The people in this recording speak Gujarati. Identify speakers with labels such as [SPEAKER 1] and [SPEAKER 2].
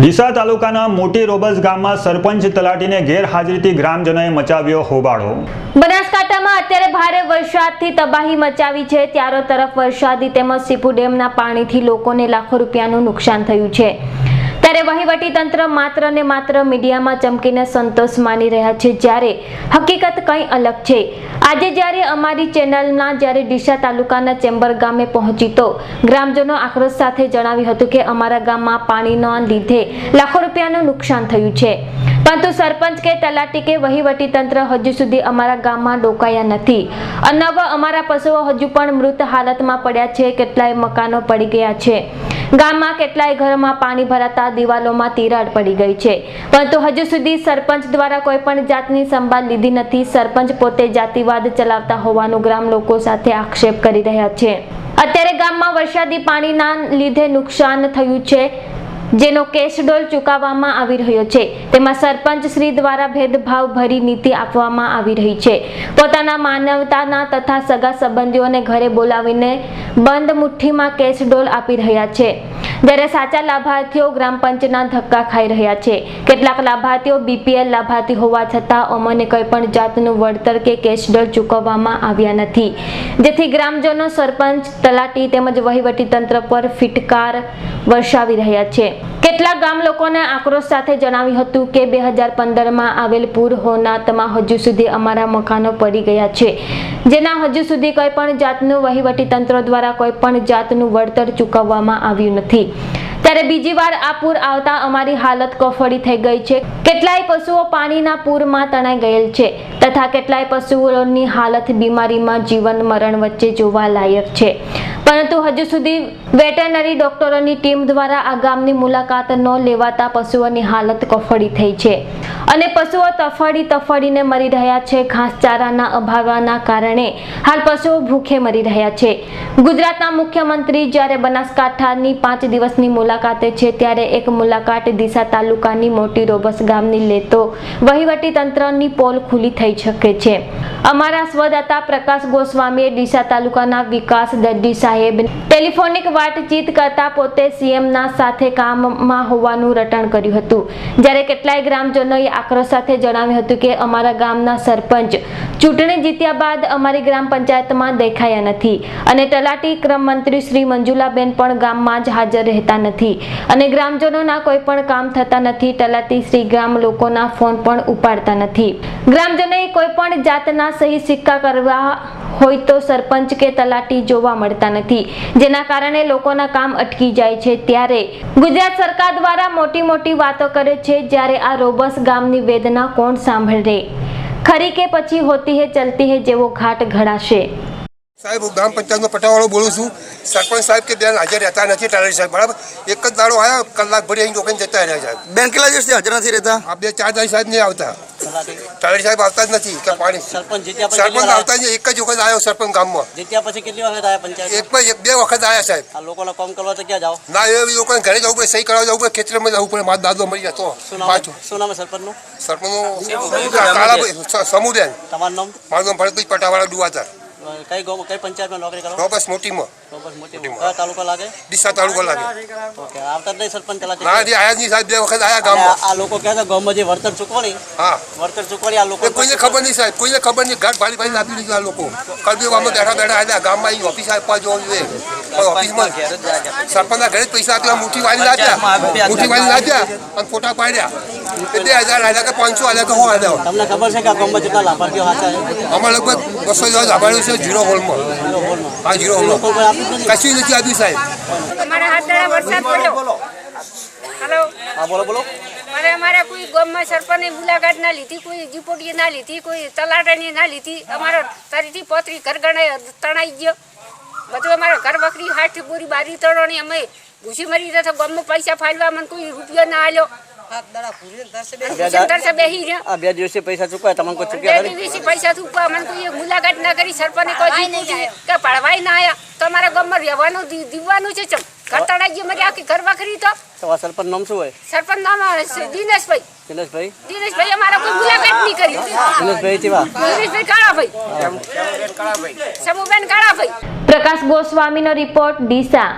[SPEAKER 1] ડીસા તાલુકાના મોટી રોબસ ગામમાં સરપંચ તલાટીને ગેરહાજરીથી ગ્રામજનોએ મચાવ્યો હોબાળો.
[SPEAKER 2] બનાસકાંઠામાં અત્યારે ભારે વરસાદથી તબાહી મચાવી છે. ત્યારો તરફ વરસાદી તેમજ સીપુ ડેમના પાણીથી લોકોને લાખો રૂપિયાનું નુકસાન થયું છે. ત્યારે વહીવટી તંત્ર માત્ર ને માત્ર મીડિયામાં ચમકીને સંતોષ માની રહ્યા છે, જ્યારે હકીકત કંઈ અલગ છે. આજે જ્યારે અમારી ચેનલના, જ્યારે ડીસા તાલુકાના ચેમ્બર ગામે પહોંચી, તો ગ્રામજનો આક્રોશ સાથે જણાવ્યું હતું કે અમારા ગામમાં પાણીના લીધે લાખો રૂપિયાનું નુકસાન થયું છે. પરંતુ સરપંચ કે તલાટી કે વહીવટી તંત્ર હજુ સુધી અમારા ગામમાં ડોકાયા નથી. અનવ અમારા પશુઓ હજુ પણ મૃત હાલતમાં પડ્યા છે, કેટલાય મકાનો પડી ગયા છે. ગામમાં કેટલાય ઘરોમાં પાણી ભરાતા દિવાલોમાં તિરાડ પડી ગઈ છે. પરંતુ હજુ સુધી સરપંચ દ્વારા કોઈ પણ જાતની સંભાળ લીધી નથી. સરપંચ પોતે જાતિવાદ ચલાવતા હોવાનું ગ્રામ લોકો સાથે આક્ષેપ કરી રહ્યા છે. અત્યારે ગામમાં વરસાદી પાણીના લીધે નુકસાન થયું છે. જેનો કેશડોલ ચૂકવવામાં આવી રહ્યો છે. તેમાં સરપંચ શ્રી દ્વારા ભેદભાવ ભરી નીતિ આપવામાં આવી રહી છે. પોતાના માનવતાના તથા સગા સંબંધીઓને ઘરે બોલાવીને બંધ મુઠ્ઠીમાં કેશડોલ આપી રહ્યા છે. જ્યારે સાચા લાભાર્થીઓ ગ્રામ પંચના ધક્કા ખાઈ રહ્યા છે. કેટલાક લાભાર્થીઓ બીપીએલ લાભાર્થી હોવા છતાં અમને કોઈ પણ જાતનું વળતર કે કેશડોલ ચૂકવવામાં આવ્યા નથી. જેથી ગ્રામજનો, સરપંચ, તલાટી તેમજ વહીવટી તંત્ર પર ફિટકાર વર્ષાવી રહ્યા છે. કેટલાક ગામ લોકોને આક્રોશ સાથે જણાવ્યું હતું કે બે હજાર પંદરમાં આવેલ પૂર હોનાતમાં હજુ સુધી અમારા મકાનો પડી ગયા છે. જેના હજુ સુધી કોઈ પણ જાતનું વહીવટી દ્વારા કોઈ પણ જાતનું વળતર ચૂકવવામાં આવ્યું નથી. ત્યારે બીજી વાર આ પૂર આવતા અમારી હાલત કફોડી થઈ ગઈ છે. કેટલાય પશુઓ પાણીના પૂરમાં તણાઈ ગયેલ છે તથા કેટલાય પશુઓની હાલત બીમારીમાં જીવન મરણ વચ્ચે જોવા લાયક છે. પરંતુ હજુ સુધી વેટરનરી ડોક્ટરોની ટીમ દ્વારા આ ગામની મુલાકાત ન લેવાતા પશુઓની હાલત કફોડી થઈ છે. અને પશુઓ તફડી તફડીને મરી રહ્યા છે. ઘાસચારાના અભાવના કારણે હાલ પશુઓ ભૂખે મરી રહ્યા છે. ગુજરાતના મુખ્યમંત્રી જ્યારે બનાસકાંઠાની પાંચ દિવસની મુલાકાતે છે ત્યારે એક મુલાકાત ડીસા તાલુકાની મોટી રોબસ ગામની લેતો વહીવટી તંત્રની પોલ ખુલી થઈ શકે છે. અમારા સ્વદાતા પ્રકાશ ગોસ્વામીએ ડીસા તાલુકાના વિકાસ દર્દી સાહેબ ટેલિફોનિક વાતચીત કરતા પોતે સીએમના સાથે કામમાં હોવાનું રટણ કર્યું હતું. જ્યારે કેટલાય ગ્રામજનોએ આક્રોશ સાથે જણાવ્યું હતું કે અમારા ગામના સરપંચ ચૂંટણી જીત્યા બાદ અમારી ગ્રામ પંચાયતમાં દેખાયા નથી અને તલાટી ક્રમ મંત્રી શ્રી મંજુલાબેન પણ ગામમાં જ હાજર રહેતા નથી અને ગ્રામજનોના કોઈ પણ કામ થતા નથી. તલાટી શ્રી ગ્રામ લોકોના ફોન પણ ઉપાડતા નથી. ગ્રામજનોએ કોઈ પણ જાતના સહી સિક્કા કરવા હોય તો સરપંચ કે તલાટી જોવા મળતા નથી. જેના કારણે લોકોના કામ અટકી જાય છે ત્યારે. ગુજરાત સરકાર દ્વારા મોટી મોટી વાતો કરે છે જ્યારે આ રોબસ ગામની વેદના કોણ સાંભળે? ખરી કે પછી હોતી હે, ચલતી હે, જેવો ઘાટ ઘડાશે?
[SPEAKER 3] સાહેબ ગ્રામ પંચાયતનો પટાવાળો બોલું છું. સરપંચ સાહેબ કે બેન હાજર રહેતા નથી ટાળરી સાહેબ બરાબર? એક જ દાડો આવ્યો કલાક ભરી અહીં રોકાઈને જતા રહ્યા સાહેબ.
[SPEAKER 4] બેન કેટલા દિવસથી હાજર નથી રહેતા?
[SPEAKER 3] આ બે ચાર દાડી સાહેબ નહીં આવતા. ટાળરી સાહેબ આવતા જ નથી કે પાણી.
[SPEAKER 5] સરપંચ
[SPEAKER 3] આવતા જ એક જ વખત આવ્યો સરપંચ ગામમાં.
[SPEAKER 5] જીત્યા પછી કેટલી વખત આવ્યા પંચાયત
[SPEAKER 3] એક બે વખત આવ્યા સાહેબ.
[SPEAKER 5] આ લોકોને કામ કરવા તો ક્યાં જાઓ?
[SPEAKER 3] ના એ લોકોને ઘરે જવું પડે સહી કરવા જવું પડે ખેતરમાં જવું પડે મારા દાદો મળી જતો પાછું.
[SPEAKER 5] શું નામ સરપંચનું?
[SPEAKER 3] સરપંચનું સમુદાય
[SPEAKER 5] તમારું નામ?
[SPEAKER 3] મારું નામ ભરતભાઈ પટાવાળા ડુવાતર
[SPEAKER 5] કઈ ગામ કઈ પંચાયતમાં નોકરી કરો?
[SPEAKER 3] બસ મોટીમાં.
[SPEAKER 5] બસ મોટીમાં. કયા તાલુકા લાગે?
[SPEAKER 3] ડીસા તાલુકો લાગે.
[SPEAKER 5] ઓકે આવતા નહીં સરપંચ તલાટી
[SPEAKER 3] ના હજી આયા જ નહીં સાહેબ બે વખત
[SPEAKER 5] આયા
[SPEAKER 3] ગામમાં.
[SPEAKER 5] આ લોકો કહે છે ગામમાં જે વર્તન ચૂકવણી
[SPEAKER 3] હા.
[SPEAKER 5] વર્તન ચૂકવણી આ લોકો
[SPEAKER 3] કોઈને ખબર નહીં સાહેબ કોઈને ખબર નહીં. ઘાટ ભાડી ભાડી આપી દીધું આ લોકો. કલબીવામાં બેઠા બેઠા આવ્યા ગામમાં અહીં ઓફિસ આપવા જોવું જોઈએ ઓફિસમાં સરપંચના ઘરે જ પૈસા આપ્યા મુઠી વાળી લાગ્યા મુઠી વાળી લાગ્યા અને ફોટા પાડ્યા. બે હજાર આવ્યા કે પાંચસો આવ્યા કે હું આવ્યા
[SPEAKER 5] તમને ખબર છે કે ગામમાં જેટલા લાભાર્થીઓ હાથા
[SPEAKER 3] અમારે લગભગ બસો જેવા લાભાડ્યું છે જીરો હોલમાં. હા જીરો હોલમાં.
[SPEAKER 5] લોકો કોઈ આપ્યું જ નથી
[SPEAKER 3] કશું નથી આપ્યું સાહેબ.
[SPEAKER 6] અમારે હાથ દાડા વરસાદ પડ્યો. હલો.
[SPEAKER 5] હા બોલો બોલો.
[SPEAKER 6] મારે અમારે કોઈ ગામમાં સરપંચની મુલાકાત ના લીધી કોઈ જીપોટીએ ના લીધી કોઈ તલાટાની ના લીધી. અમારો તરીથી પોતરી ઘર ગણાય તણાઈ ગયો. બધું અમારો ઘર વખરી હાથ બોરી બારી તળોની અમે ઘૂસી મરી રહ્યા ગામમાં પૈસા ફાળવા મને કોઈ રૂપિયો ના આલ્યો.
[SPEAKER 5] બે. દિવસે પૈસા ચૂકવા તમને કોઈ ચૂક્યા
[SPEAKER 6] બે
[SPEAKER 5] ખરી
[SPEAKER 6] પૈસા ચૂકવા મને કોઈ મુલાકાત ના કરી સરપંચે કોઈ કે પડવાય ના આયા. તો અમારા ગામમાં રહેવાનું દીવાનું છે ચમ. ઘર તણાઈ મારી આખી ઘર વખરી તો.
[SPEAKER 5] તો સરપંચ નામ શું હોય?
[SPEAKER 6] સરપંચ નામ દિનેશભાઈ.
[SPEAKER 5] દિનેશભાઈ?
[SPEAKER 6] દિનેશભાઈ અમારા કોઈ મુલાકાત નહીં કરી.
[SPEAKER 5] દિનેશભાઈ ચેવા
[SPEAKER 6] દિનેશભાઈ કાળાભાઈ. સમુબેન કાળાભાઈ.
[SPEAKER 2] પ્રકાશ ગોસ્વામીનો રિપોર્ટ ડીસા.